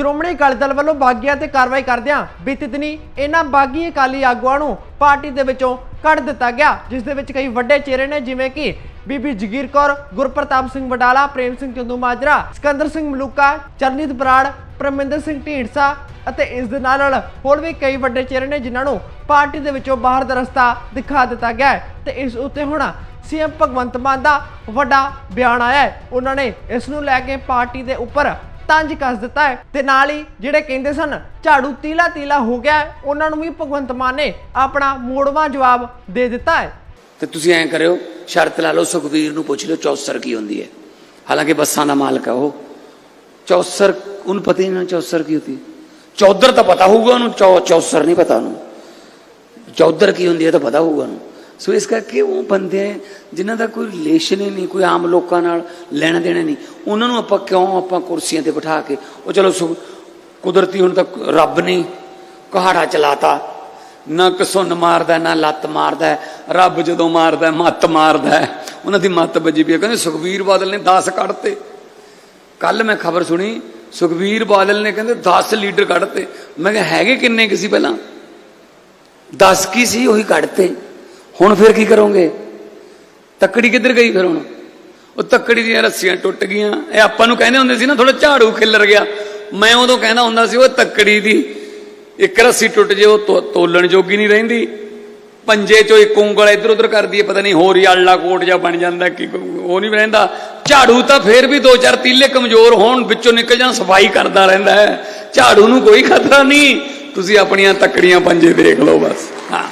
ਸ਼੍ਰੋਮਣੀ ਅਕਾਲੀ ਦਲ ਵੱਲੋਂ ਬਾਗੀਆਂ ਤੇ ਕਾਰਵਾਈ ਕਰਦਿਆਂ ਬੀਤੀ ਦਿਨੀ ਇਹਨਾਂ ਬਾਗੀ ਅਕਾਲੀ ਆਗੂਆਂ ਨੂੰ ਪਾਰਟੀ ਦੇ ਵਿੱਚੋਂ ਕੱਢ ਦਿੱਤਾ ਗਿਆ, ਜਿਸ ਦੇ ਵਿੱਚ ਕਈ ਵੱਡੇ ਚਿਹਰੇ ਨੇ, ਜਿਵੇਂ ਕਿ ਬੀਬੀ ਜਗੀਰ ਕੌਰ, ਗੁਰਪ੍ਰਤਾਪ ਸਿੰਘ ਵਡਾਲਾ, ਪ੍ਰੇਮ ਸਿੰਘ ਚੰਦੂ ਮਾਜਰਾ, ਸਿਕੰਦਰ ਸਿੰਘ ਮਲੂਕਾ, ਚਰਨਜੀਤ ਬਰਾੜ, ਪਰਮਿੰਦਰ ਸਿੰਘ ਢੀਂਡਸਾ ਅਤੇ ਇਸ ਦੇ ਨਾਲ ਨਾਲ ਹੋਰ ਵੀ ਕਈ ਵੱਡੇ ਚਿਹਰੇ ਨੇ, ਜਿਨ੍ਹਾਂ ਨੂੰ ਪਾਰਟੀ ਦੇ ਵਿੱਚੋਂ ਬਾਹਰ ਦਾ ਰਸਤਾ ਦਿਖਾ ਦਿੱਤਾ ਗਿਆ ਹੈ। ਤੇ ਇਸ ਉੱਤੇ ਹੁਣ ਸੀਐਮ ਭਗਵੰਤ ਮਾਨ ਦਾ ਵੱਡਾ ਬਿਆਨ ਆਇਆ ਹੈ। ਉਹਨਾਂ ਨੇ ਇਸ ਨੂੰ ਲੈ ਕੇ ਪਾਰਟੀ ਦੇ ਉੱਪਰ ਤੰਜ ਕੱਸ ਦਿੱਤਾ ਹੈ। ਤੇ ਨਾਲ ਹੀ ਜਿਹੜੇ ਕਹਿੰਦੇ ਸਨ, ਝਾੜੂ ਤੀਲਾ ਤੀਲਾ ਹੋ ਗਿਆ ਉਹਨਾਂ ਨੂੰ ਵੀ ਭਗਵੰਤ ਮਾਨ ਨੇ ਆਪਣਾ ਮੋੜਵਾ ਜਵਾਬ ਦੇ ਦਿੱਤਾ ਹੈ। ਤੇ ਤੁਸੀਂ ਐਂ ਕਰਿਓ, ਸ਼ਰਤ ਲਾ ਲਓ ਸੁਖਵੀਰ ਨੂੰ ਪੁੱਛ ਲਿਓ ਚੌਸਰ ਕੀ ਹੁੰਦੀ ਹੈ। ਹਾਲਾਂਕਿ ਬੱਸਾਂ ਦਾ ਮਾਲਕ ਹੈ ਉਹ। ਚੌਸਰ, ਉਹਨੂੰ ਪਤਾ ਹੀ ਨਹੀਂ ਚੌਸਰ ਕੀ ਹੁੰਦੀ ਚੌਧਰ ਤਾਂ ਪਤਾ ਹੋਊਗਾ ਉਹਨੂੰ ਚੌਸਰ ਨਹੀਂ ਪਤਾ ਉਹਨੂੰ। ਚੌਧਰ ਕੀ ਹੁੰਦੀ ਹੈ ਤਾਂ ਪਤਾ ਹੋਊਗਾ ਉਹਨੂੰ। ਸੋ ਇਸ ਕਰਕੇ ਉਹ ਬੰਦੇ ਹੈ ਜਿਨ੍ਹਾਂ ਦਾ ਕੋਈ ਰਿਲੇਸ਼ਨ ਹੀ ਨਹੀਂ, ਕੋਈ ਆਮ ਲੋਕਾਂ ਨਾਲ ਲੈਣਾ ਦੇਣਾ ਨਹੀਂ। ਉਹਨਾਂ ਨੂੰ ਆਪਾਂ ਕਿਉਂ ਆਪਾਂ ਕੁਰਸੀਆਂ ਤੇ ਬਿਠਾ ਕੇ, ਉਹ ਚਲੋ ਸੁ- ਕੁਦਰਤੀ ਹੁਣ ਤੱਕ ਰੱਬ ਨੇ ਕਹਾੜਾ ਚਲਾਤਾ। ਨਾ ਕਸੁੰਨ ਮਾਰਦਾ, ਨਾ ਲੱਤ ਮਾਰਦਾ। ਰੱਬ ਜਦੋਂ ਮਾਰਦਾ, ਮੱਤ ਮਾਰਦਾ। ਉਹਨਾਂ ਦੀ ਮੱਤ ਵੱਜੀ ਪਈ ਕਹਿੰਦੇ ਸੁਖਵੀਰ ਬਾਦਲ ਨੇ 10 ਕੱਢਤੇ। ਕੱਲ ਮੈਂ ਖਬਰ ਸੁਣੀ ਸੁਖਵੀਰ ਬਾਦਲ ਨੇ ਕਹਿੰਦੇ 10 ਲੀਡਰ ਕੱਢਤੇ। ਮੈਂ ਕਿਹਾ ਹੈਗੇ ਕਿੰਨੇ ਕਿਸੇ ਪਹਿਲਾਂ? 10 ਕੀ ਸੀ, ਉਹੀ ਕੱਢਤੇ। ਹੁਣ ਫਿਰ ਕੀ ਕਰੋਗੇ? ਤੱਕੜੀ ਕਿੱਧਰ ਗਈ ਫਿਰ ਹੁਣ? ਉਹ ਤੱਕੜੀ ਦੀਆਂ ਰੱਸੀਆਂ ਟੁੱਟ ਗਈਆਂ। ਇਹ ਆਪਾਂ ਨੂੰ ਕਹਿੰਦੇ ਹੁੰਦੇ ਸੀ ਨਾ ਥੋੜਾ ਝਾੜੂ ਖਿੱਲਰ ਗਿਆ। ਮੈਂ ਉਦੋਂ ਕਹਿੰਦਾ ਹੁੰਦਾ ਸੀ, ਉਹ ਤੱਕੜੀ ਦੀ ਇੱਕ ਰੱਸੀ ਟੁੱਟ ਜੇ, ਉਹ ਤੋਲਣ ਜੋਗੀ ਨਹੀਂ ਰਹਿੰਦੀ। ਪੰਜੇ ਚੋਂ ਇੱਕ ਉਂਗਲ ਇੱਧਰ ਉੱਧਰ ਕਰਦੀ ਹੈ, ਪਤਾ ਨਹੀਂ ਹੋਰ ਹੀ ਆਲਾ ਕੋਟ ਜਾਂ ਬਣ ਜਾਂਦਾ, ਕਿ ਉਹ ਨਹੀਂ ਰਹਿੰਦਾ। ਝਾੜੂ ਤਾਂ ਫੇਰ ਵੀ ਦੋ ਚਾਰ ਤੀਲੇ ਕਮਜ਼ੋਰ ਹੋਣ, ਵਿੱਚੋਂ ਨਿਕਲ ਜਾਣ, ਸਫ਼ਾਈ ਕਰਦਾ ਰਹਿੰਦਾ ਹੈ। ਝਾੜੂ ਨੂੰ ਕੋਈ ਖਤਰਾ ਨਹੀਂ। ਤੁਸੀਂ ਆਪਣੀਆਂ ਤੱਕੜੀਆਂ ਪੰਜੇ ਦੇਖ ਲਓ ਬਸ। ਹਾਂ।